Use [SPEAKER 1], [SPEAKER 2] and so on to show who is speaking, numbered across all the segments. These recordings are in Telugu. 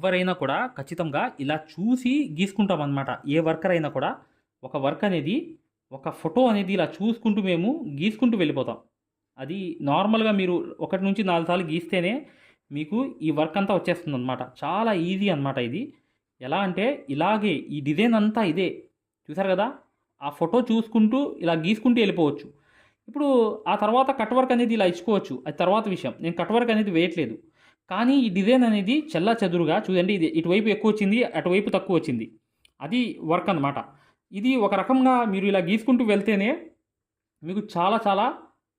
[SPEAKER 1] ఎవరైనా కూడా ఖచ్చితంగా ఇలా చూసి గీసుకుంటాం అనమాట ఏ వర్కర్ అయినా కూడా ఒక వర్క్ అనేది ఒక ఫోటో అనేది ఇలా చూసుకుంటూ మేము గీసుకుంటూ వెళ్ళిపోతాం. అది నార్మల్గా మీరు ఒకటి నుంచి నాలుగు సార్లు గీస్తేనే మీకు ఈ వర్క్ అంతా వచ్చేస్తుంది అనమాట చాలా ఈజీ అనమాట ఇది. ఎలా అంటే ఇలాగే ఈ డిజైన్ అంతా ఇదే. చూసారు కదా? ఆ ఫోటో చూసుకుంటూ ఇలా గీసుకుంటూ వెళ్ళిపోవచ్చు. ఇప్పుడు ఆ తర్వాత కట్ వర్క్ అనేది ఇలా ఇచ్చుకోవచ్చు. అది తర్వాత విషయం. నేను కట్ వర్క్ అనేది వేయట్లేదు. కానీ ఈ డిజైన్ అనేది చెల్లా చెదురుగా చూడండి ఇది ఇటువైపు ఎక్కువ వచ్చింది అటువైపు తక్కువ వచ్చింది. అది వర్క్ అన్నమాట. ఇది ఒక రకంగా మీరు ఇలా గీసుకుంటూ వెళ్తేనే మీకు చాలా చాలా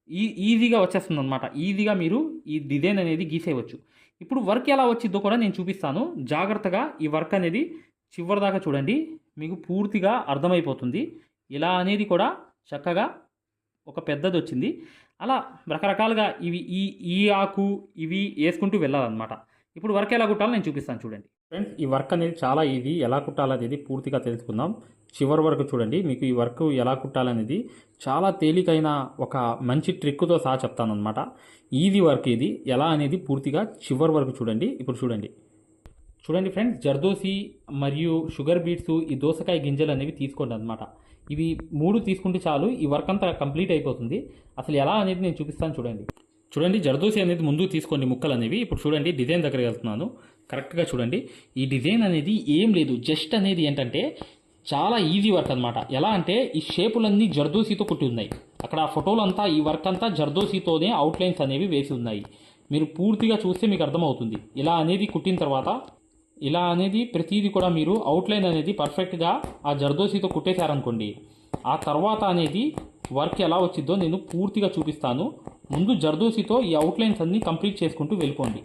[SPEAKER 1] ఈ ఈజీగా వచ్చేస్తుంది అనమాట ఈజీగా మీరు ఈ డిజైన్ అనేది గీసేయవచ్చు. ఇప్పుడు వర్క్ ఎలా వచ్చిందో కూడా నేను చూపిస్తాను. జాగ్రత్తగా ఈ వర్క్ అనేది చివరిదాకా చూడండి. మీకు పూర్తిగా అర్థమైపోతుంది. ఇలా అనేది కూడా చక్కగా ఒక పెద్దది వచ్చింది. అలా రకరకాలుగా ఇవి ఈ ఈ ఆకు ఇవి వేసుకుంటూ వెళ్ళాలన్నమాట. ఇప్పుడు వర్క్ ఎలా కుట్టాలో నేను చూపిస్తాను చూడండి. ఫ్రెండ్స్ ఈ వర్క్ అనేది చాలా ఈజీ. ఎలా కుట్టాలనేది పూర్తిగా తెలుసుకుందాం. చివరి వరకు చూడండి. మీకు ఈ వర్క్ ఎలా కుట్టాలనేది చాలా తేలికైన ఒక మంచి ట్రిక్తో సహా చెప్తాను అనమాట ఈజీ వర్క్ ఇది. ఎలా అనేది పూర్తిగా చివరి వరకు చూడండి. ఇప్పుడు చూడండి. చూడండి ఫ్రెండ్స్ జర్దోసి మరియు షుగర్ బీట్స్ ఈ దోసకాయ గింజలు అనేవి తీసుకోండి అనమాట ఇవి మూడు తీసుకుంటే చాలు ఈ వర్క్ అంతా కంప్లీట్ అయిపోతుంది. అసలు ఎలా అనేది నేను చూపిస్తాను చూడండి. చూడండి జరదోసి అనేది ముందు తీసుకోండి ముక్కలు అనేవి. ఇప్పుడు చూడండి డిజైన్ దగ్గరికి వెళ్తున్నాను. కరెక్ట్గా చూడండి. ఈ డిజైన్ అనేది ఏం లేదు. జస్ట్ అనేది ఏంటంటే చాలా ఈజీ వర్క్ అనమాట ఎలా అంటే ఈ షేపులన్నీ జర్దోసీతో కుట్టి ఉన్నాయి. అక్కడ ఆ ఫోటోలు అంతా ఈ వర్క్ అంతా జర్దోసీతోనే అవుట్లైన్స్ అనేవి వేసి ఉన్నాయి. మీరు పూర్తిగా చూస్తే మీకు అర్థమవుతుంది. ఇలా అనేది కుట్టిన తర్వాత ఇలా అనేది ప్రతిదీ కూడా మీరు అవుట్లైన్ అనేది పర్ఫెక్ట్గా ఆ జర్దోసీతో కుట్టేశారనుకోండి. ఆ తర్వాత అనేది వర్క్ ఎలా వచ్చిందో నేను పూర్తిగా చూపిస్తాను. ముందు జర్దోసీతో ఈ అవుట్లైన్స్ అన్నీ కంప్లీట్ చేసుకుంటూ వెళ్ళిపోండి.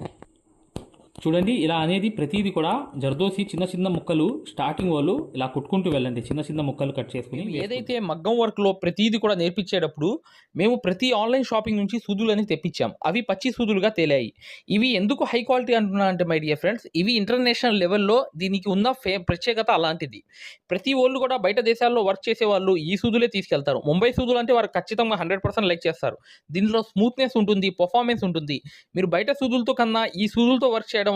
[SPEAKER 1] చూడండి ఇలా అనేది ప్రతిదీ కూడా జర్దోసి చిన్న చిన్న ముక్కలు స్టార్టింగ్ వాళ్ళు ఇలా కుట్టుకుంటూ వెళ్ళండి చిన్న చిన్న ముక్కలు కట్ చేసుకుని
[SPEAKER 2] ఏదైతే మగ్గం వర్క్లో ప్రతిదీ కూడా నేర్పించేటప్పుడు మేము ప్రతి ఆన్లైన్ షాపింగ్ నుంచి సూదులని తెప్పించాం. అవి పచ్చి సూదులుగా తేలాయి. ఇవి ఎందుకు హై క్వాలిటీ అంటున్నా అంటే మై డియర్ ఫ్రెండ్స్ ఇవి ఇంటర్నేషనల్ లెవెల్లో దీనికి ఉన్న ఫే ప్రత్యేకత అలాంటిది. ప్రతి వాళ్ళు కూడా బయట దేశాల్లో వర్క్ చేసే వాళ్ళు ఈ సూదులే తీసుకెళ్తారు. ముంబై సూదులు అంటే వారు ఖచ్చితంగా హండ్రెడ్ పర్సెంట్ లైక్ చేస్తారు. దీనిలో స్మూత్నెస్ ఉంటుంది పర్ఫార్మెన్స్ ఉంటుంది. మీరు బయట సూదులతో కన్నా ఈ సూదులతో వర్క్ చేయడం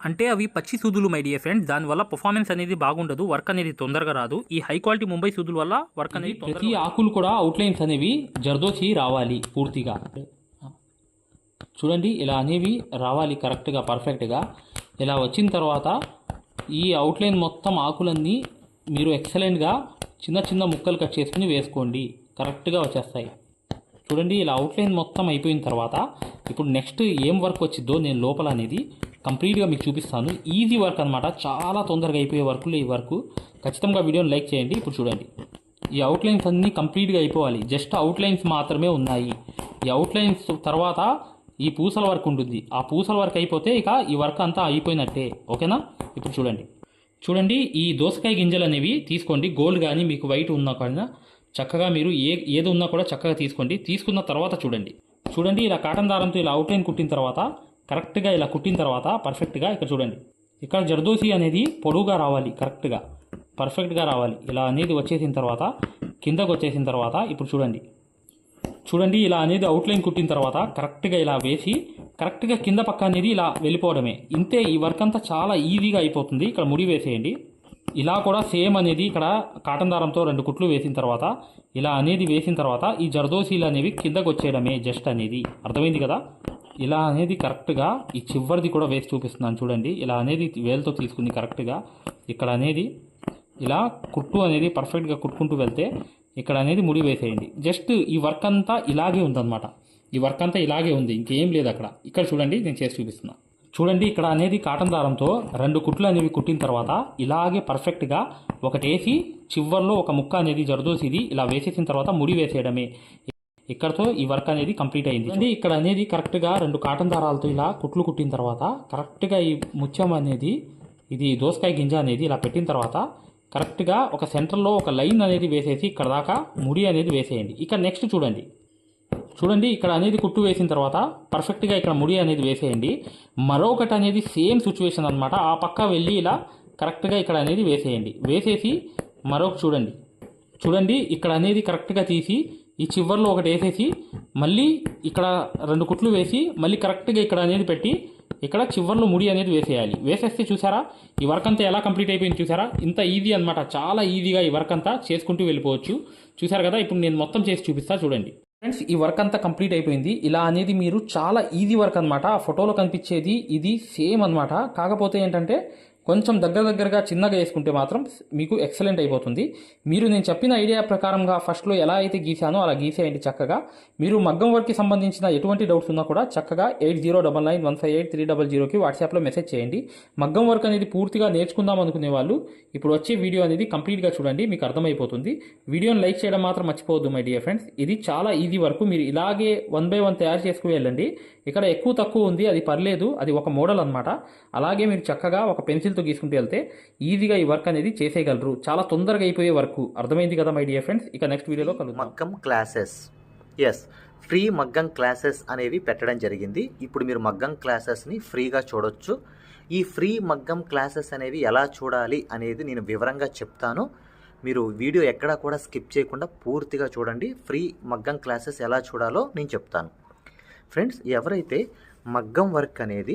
[SPEAKER 1] అంటే అవి పచ్చి సూదులు మై డియర్ ఫ్రెండ్ దానివల్ల పర్ఫార్మెన్స్ అనేది బాగుండదు వర్క్ అనేది తొందరగా రాదు. ఈ హై క్వాలిటీ ముంబై సూదుల వల్ల వర్క్ అనేది ప్రతి ఆకులు కూడా అవుట్లైన్స్ అనేవి జర్దోసి రావాలి పూర్తిగా. చూడండి ఇలా అనేవి రావాలి కరెక్ట్గా పర్ఫెక్ట్గా ఇలా వచ్చిన తర్వాత ఈ అవుట్లైన్ మొత్తం ఆకులన్నీ మీరు ఎక్సలెంట్గా చిన్న చిన్న ముక్కలు కట్ చేసుకుని వేసుకోండి. కరెక్ట్గా వచ్చేస్తాయి. చూడండి ఇలా అవుట్లైన్ మొత్తం అయిపోయిన తర్వాత ఇప్పుడు నెక్స్ట్ ఏం వర్క్ వచ్చిందో నేను లోపల అనేది కంప్లీట్గా మీకు చూపిస్తాను. ఈజీ వర్క్ అనమాట చాలా తొందరగా అయిపోయే వర్క్లు ఈ వర్క్ ఖచ్చితంగా వీడియోని లైక్ చేయండి. ఇప్పుడు చూడండి. ఈ అవుట్లైన్స్ అన్నీ కంప్లీట్గా అయిపోవాలి. జస్ట్ అవుట్లైన్స్ మాత్రమే ఉన్నాయి. ఈ అవుట్లైన్స్ తర్వాత ఈ పూసల వర్క్ ఉంటుంది. ఆ పూసల వర్క్ అయిపోతే ఇక ఈ వర్క్ అంతా అయిపోయినట్టే. ఓకేనా? ఇప్పుడు చూడండి. చూడండి ఈ దోసకాయ గింజలు అనేవి తీసుకోండి. గోల్డ్ కానీ మీకు వైట్ ఉన్నా కానీ చక్కగా మీరు ఏ ఏది ఉన్నా కూడా చక్కగా తీసుకోండి. తీసుకున్న తర్వాత చూడండి. చూడండి ఇలా కాటన్ దారంతో ఇలా అవుట్లైన్ కుట్టిన తర్వాత కరెక్ట్గా ఇలా కుట్టిన తర్వాత పర్ఫెక్ట్గా ఇక్కడ చూడండి. ఇక్కడ జర్దోసి అనేది పొడువుగా రావాలి కరెక్ట్గా. పర్ఫెక్ట్గా రావాలి. ఇలా అనేది వచ్చేసిన తర్వాత కిందకు వచ్చేసిన తర్వాత ఇప్పుడు చూడండి. చూడండి ఇలా అనేది అవుట్లైన్ కుట్టిన తర్వాత కరెక్ట్గా ఇలా వేసి కరెక్ట్గా కింద పక్క అనేది ఇలా వెళ్ళిపోవడమే. ఇంతే ఈ వర్క్ అంతా చాలా ఈజీగా అయిపోతుంది. ఇక్కడ ముడి వేసేయండి. ఇలా కూడా సేమ్ అనేది ఇక్కడ కాటన్ దారంతో రెండు కుట్లు వేసిన తర్వాత ఇలా అనేది వేసిన తర్వాత ఈ జర్దోసీలు అనేవి కిందకు వచ్చేయడమే జస్ట్ అనేది. అర్థమైంది కదా? ఇలా అనేది కరెక్ట్గా ఈ చివరిది కూడా వేసి చూపిస్తున్నాను చూడండి. ఇలా అనేది వేలతో తీసుకుంది కరెక్ట్గా. ఇక్కడ అనేది ఇలా కుట్టు అనేది పర్ఫెక్ట్గా కుట్టుకుంటూ వెళ్తే ఇక్కడ అనేది ముడి వేసేయండి. జస్ట్ ఈ వర్క్ అంతా ఇలాగే ఉందన్నమాట. ఈ వర్క్ అంతా ఇలాగే ఉంది ఇంకేం లేదు అక్కడ. ఇక్కడ చూడండి నేను చేసి చూపిస్తున్నా. చూడండి ఇక్కడ అనేది కాటన్ దారంతో రెండు కుట్లు అనేవి కుట్టిన తర్వాత ఇలాగే పర్ఫెక్ట్గా ఒకటి వేసి చివర్లో ఒక ముక్క అనేది జరదోసిది ఇలా వేసేసిన తర్వాత ముడి వేసేయడమే. ఇక్కడతో ఈ వర్క్ అనేది కంప్లీట్ అయింది. అండి ఇక్కడ అనేది కరెక్ట్గా రెండు కాటన్ దారాలతో ఇలా కుట్లు కుట్టిన తర్వాత కరెక్ట్గా ఈ ముత్యం అనేది ఇది దోసకాయ గింజ అనేది ఇలా పెట్టిన తర్వాత కరెక్ట్గా ఒక సెంటర్లో ఒక లైన్ అనేది వేసేసి ఇక్కడ దాకా ముడి అనేది వేసేయండి. ఇక నెక్స్ట్ చూడండి. చూడండి ఇక్కడ అనేది కుట్టు వేసిన తర్వాత పర్ఫెక్ట్గా ఇక్కడ ముడి అనేది వేసేయండి. మరొకటి అనేది సేమ్ సిచ్యువేషన్ అనమాట ఆ పక్క వెళ్ళి ఇలా కరెక్ట్గా ఇక్కడ అనేది వేసేయండి. వేసేసి మరొక చూడండి. చూడండి ఇక్కడ అనేది కరెక్ట్గా తీసి ఈ చివర్లో ఒకటి వేసేసి మళ్ళీ ఇక్కడ రెండు కుట్లు వేసి మళ్ళీ కరెక్ట్గా ఇక్కడ అనేది పెట్టి ఇక్కడ చివర్లో ముడి అనేది వేసేయాలి. వేసేస్తే చూసారా? ఈ వర్క్ అంతా ఎలా కంప్లీట్ అయిపోయింది చూసారా? ఇంత ఈజీ అనమాట చాలా ఈజీగా ఈ వర్క్ అంతా చేసుకుంటూ వెళ్ళిపోవచ్చు. చూసారు కదా? ఇప్పుడు నేను మొత్తం చేసి చూపిస్తా చూడండి. ఫ్రెండ్స్ ఈ వర్క్ అంతా కంప్లీట్ అయిపోయింది. ఇలా అనేది మీరు చాలా ఈజీ వర్క్ అనమాట ఆ ఫోటోలో కనిపించేది ఇది సేమ్ అనమాట కాకపోతే ఏంటంటే కొంచెం దగ్గర దగ్గరగా చిన్నగా వేసుకుంటే మాత్రం మీకు ఎక్సలెంట్ అయిపోతుంది. మీరు నేను చెప్పిన ఐడియా ప్రకారంగా ఫస్ట్లో ఎలా అయితే గీసానో అలా గీసేయండి చక్కగా. మీరు మగ్గం వర్క్కి సంబంధించిన ఎటువంటి డౌట్స్ ఉన్నా కూడా చక్కగా eight zero double nine one five eight three double జీరోకి వాట్సాప్లో మెసేజ్ చేయండి. మగ్గం వర్క్ అనేది పూర్తిగా నేర్చుకుందాం అనుకునే వాళ్ళు ఇప్పుడు వచ్చే వీడియో అనేది కంప్లీట్గా చూడండి మీకు అర్థమైపోతుంది. వీడియోని లైక్ చేయడం మాత్రం మర్చిపోవద్దు మై డియర్ ఫ్రెండ్స్ ఇది చాలా ఈజీ వర్క్ మీరు ఇలాగే వన్ బై వన్ తయారు చేసుకుని వెళ్ళండి. ఇక్కడ ఎక్కువ తక్కువ ఉంది అది పర్లేదు అది ఒక మోడల్ అనమాట అలాగే మీరు చక్కగా ఒక పెన్సిల్ పెన్సిల్తో గీసుకుంటూ వెళ్తే ఈజీగా ఈ వర్క్ అనేది చేసేయగలరు. చాలా తొందరగా అయిపోయే వర్క్. అర్థమైంది కదా మై డియర్ ఫ్రెండ్స్? ఇక నెక్స్ట్ వీడియోలో కలుగుతాం
[SPEAKER 3] మగ్గం క్లాసెస్. ఎస్ ఫ్రీ మగ్గం క్లాసెస్ అనేవి పెట్టడం జరిగింది. ఇప్పుడు మీరు మగ్గం క్లాసెస్ని ఫ్రీగా చూడొచ్చు. ఈ ఫ్రీ మగ్గం క్లాసెస్ అనేవి ఎలా చూడాలి అనేది నేను వివరంగా చెప్తాను. మీరు వీడియో ఎక్కడా కూడా స్కిప్ చేయకుండా పూర్తిగా చూడండి. ఫ్రీ మగ్గం క్లాసెస్ ఎలా చూడాలో నేను చెప్తాను. ఫ్రెండ్స్ ఎవరైతే మగ్గం వర్క్ అనేది